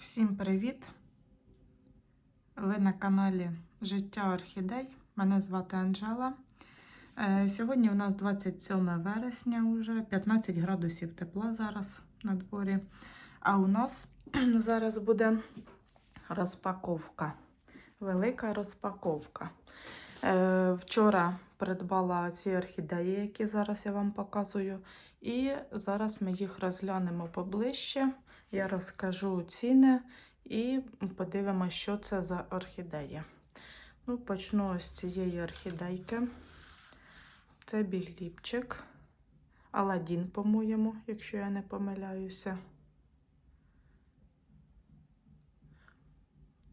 Всім привіт! Ви на каналі Життя Орхідей. Мене звати Анжела. Е, Сьогодні у нас 27 вересня, уже 15 градусів тепла зараз на дворі. А у нас зараз буде розпаковка. Велика розпаковка. Е, Вчора придбала ці орхідеї, які зараз я вам показую. І зараз ми їх розглянемо поближче. Я розкажу ціни і подивимося, що це за орхідея. Ну, почну з цієї орхідейки. Це бігліпчик. Аладдін, по-моєму, якщо я не помиляюся.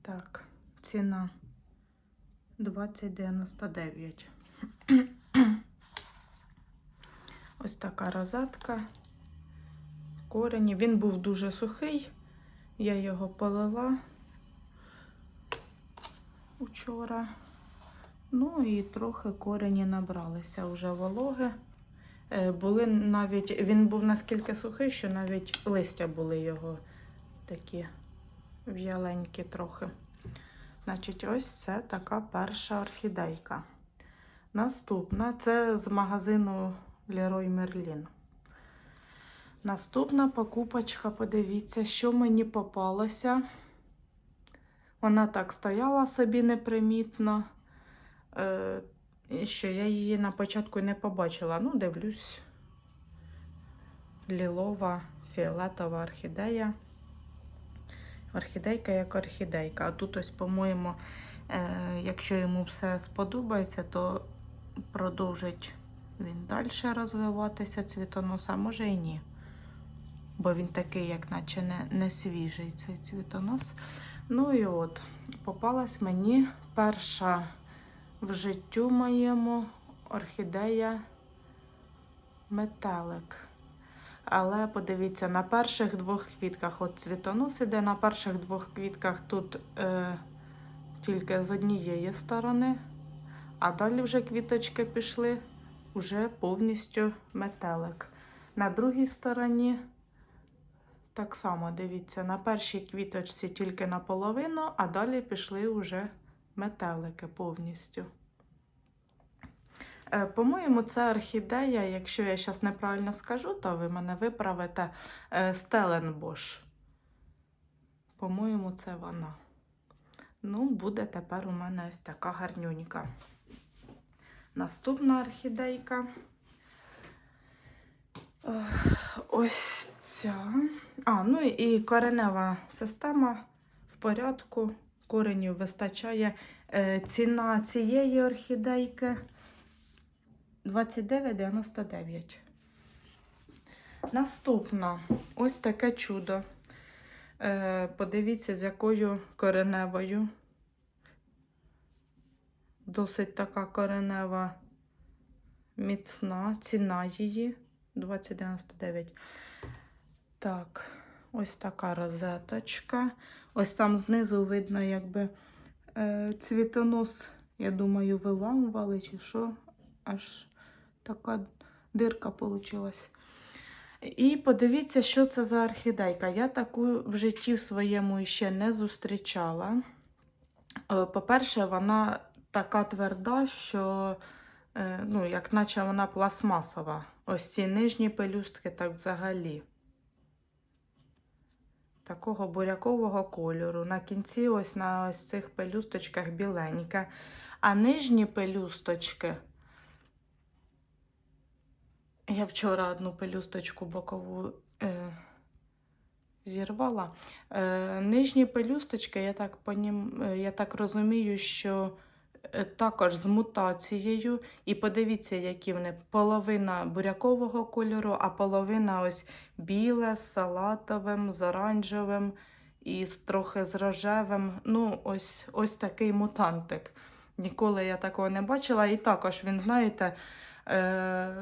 Так, ціна 20,99. Ось така розетка. Корені. Він був дуже сухий. Я його полила учора. Ну і трохи корені набралися вже вологи. Е, Були навіть, він був наскільки сухий, що навіть листя були його такі в'яленькі трохи. Значить, ось це така перша орхідейка. Наступна це з магазину Leroy Merlin. Наступна покупочка, подивіться, що мені попалося. Вона так стояла собі непримітно, е, що я її на початку не побачила. Ну, дивлюсь, лілова, фіолетова орхідея. Орхідейка як орхідейка. А тут ось, по-моєму, е, якщо йому все сподобається, то продовжить він далі розвиватися цвітонос, а може і ні. Бо він такий, як наче не, не свіжий цей цвітонос. Ну і от, попалась мені перша в життю моєму орхідея метелик. Але подивіться, на перших двох квітках, от цвітонос іде, на перших двох квітках тут е, тільки з однієї сторони, а далі вже квіточки пішли, вже повністю метелик. На другій стороні так само, дивіться, на першій квіточці тільки наполовину, а далі пішли вже метелики повністю. Е, По-моєму, це орхідея, якщо я зараз неправильно скажу, то ви мене виправите Стеленбош. По-моєму, це вона. Ну, буде тепер у мене ось така гарнюнька. Наступна орхідейка. Ось ця. А, ну і коренева система в порядку. Коренів вистачає. Е, Ціна цієї орхідейки 29,99. Наступна ось таке чудо. Е, Подивіться, з якою кореневою. Досить така коренева міцна. Ціна її 20,99. Так, ось така розеточка. Ось там знизу видно, якби е, цвітонос, я думаю, виламували чи що. Аж така дирка вийшла. І подивіться, що це за орхідейка. Я таку в житті в своєму ще не зустрічала. Е, По-перше, вона така тверда, що, е, ну, як наче вона пластмасова. Ось ці нижні пелюстки, так взагалі. Такого бурякового кольору. На кінці, ось на ось цих пелюсточках біленьке. А нижні пелюсточки. Я вчора одну пелюсточку бокову е, зірвала. Е, нижні пелюсточки, я так, понім, е, я так розумію, що також з мутацією. І подивіться, які вони. Половина бурякового кольору, а половина ось біле з салатовим, з оранжевим і з трохи з рожевим. Ну, ось, ось такий мутантик. Ніколи я такого не бачила. І також він, знаєте, е,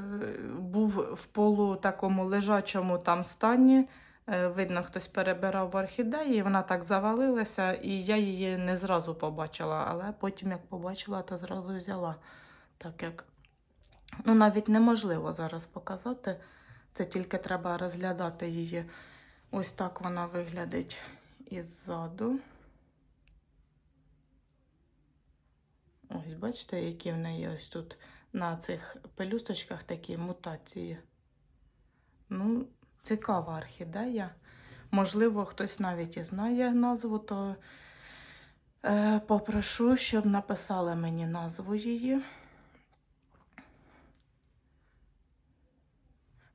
був в полу такому лежачому там стані. Е, Видно, хтось перебирав орхідеї, вона так завалилася, і я її не зразу побачила, але потім, як побачила, то зразу взяла. Так як ну, навіть неможливо зараз показати. Це тільки треба розглядати її. Ось так вона виглядить і ззаду. Ось, бачите, які в неї ось тут на цих пелюсточках такі мутації. Ну, цікава орхідея. Можливо, хтось навіть і знає назву, то е, попрошу, щоб написали мені назву її.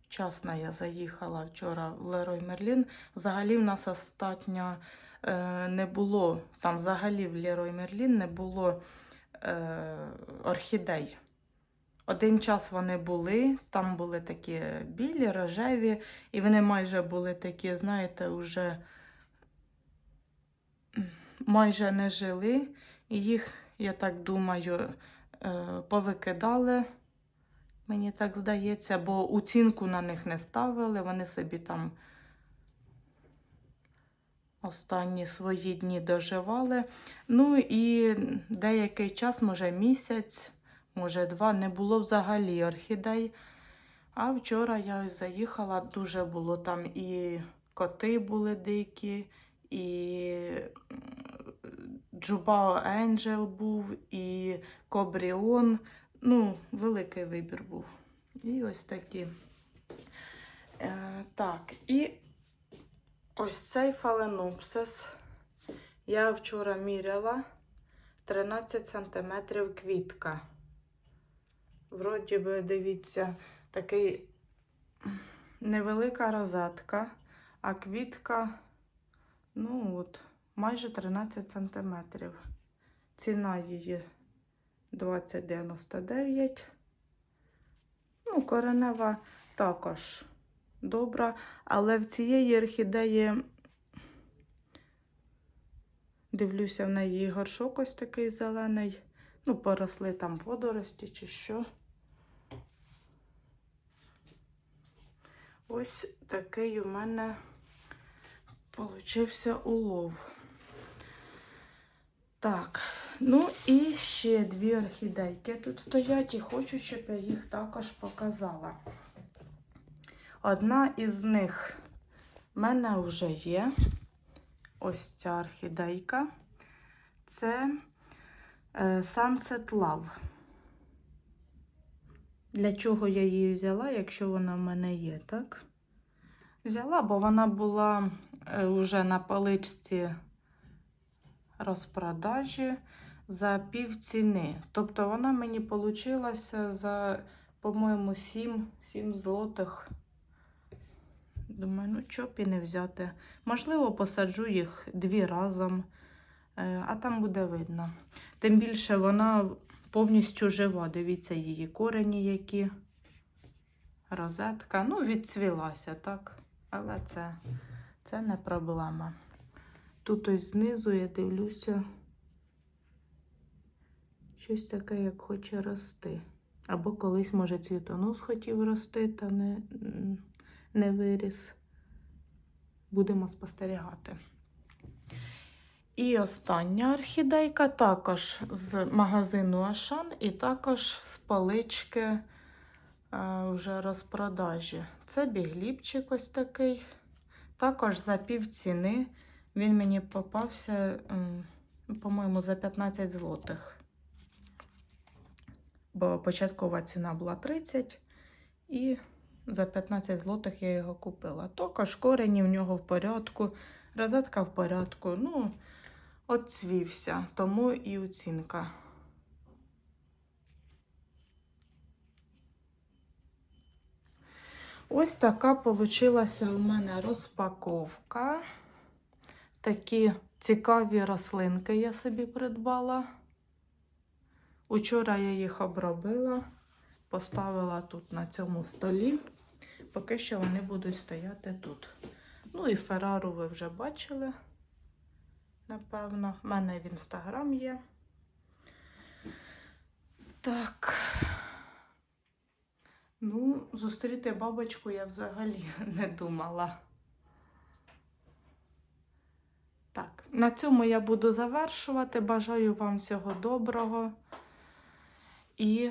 Вчасно я заїхала вчора в Лерой Мерлін. Взагалі в нас остатньо е, не було, там взагалі в Лерой Мерлін не було е, орхідей. Один час вони були, там були такі білі, рожеві, і вони майже були такі, знаєте, вже майже не жили. І їх, я так думаю, е, повикидали, мені так здається, бо оцінку на них не ставили, вони собі там останні свої дні доживали. Ну і деякий час, може місяць, може два, не було взагалі орхідей. А вчора я ось заїхала, дуже було там і коти були дикі, і Джубао Енджел був, і Кобріон. Ну, великий вибір був. І ось такі. Е, так, і ось цей фаленопсис. Я вчора міряла 13 см квітка. Вроді би, дивіться, такий невелика розетка, а квітка, ну от, майже 13 см. Ціна її 20,99. Ну, коренева також добра, але в цієї орхідеї, дивлюся, в неї горшок ось такий зелений. Ну, поросли там водорості чи що. Ось такий у мене получився улов. Так, ну і ще дві орхідейки тут стоять і хочу, щоб я їх також показала. Одна із них в мене вже є. Ось ця орхідейка. Це е, Sunset Love. Для чого я її взяла, якщо вона в мене є, так? Взяла, бо вона була вже на паличці розпродажі за пів ціни. Тобто вона мені получилася за, по-моєму, 7, 7 злотих. Думаю, ну чого б і не взяти. Можливо, посаджу їх дві разом, е, а там буде видно. Тим більше вона повністю жива. Дивіться, її корені які. Розетка. Ну, відцвілася, так? Але це, це не проблема. Тут ось знизу я дивлюся щось таке, як хоче рости. Або колись, може, цвітонос хотів рости, та не, не виріс. Будемо спостерігати. І остання орхідейка також з магазину Ашан, і також з палички е, вже розпродажі. Це бігліпчик ось такий. Також за пів ціни. Він мені попався, по-моєму, за 15 злотих. Бо початкова ціна була 30, і за 15 злотих я його купила. Також корені в нього в порядку, розетка в порядку. Ну, от цвівся, тому і оцінка. Ось така получилася у мене розпаковка. Такі цікаві рослинки я собі придбала. Учора я їх обробила, поставила тут на цьому столі. Поки що вони будуть стояти тут. Ну і Феррару ви вже бачили, напевно. У мене в інстаграм є. Так. Ну, зустріти бабочку я взагалі не думала. Так, на цьому я буду завершувати. Бажаю вам всього доброго і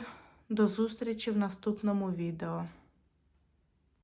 до зустрічі в наступному відео.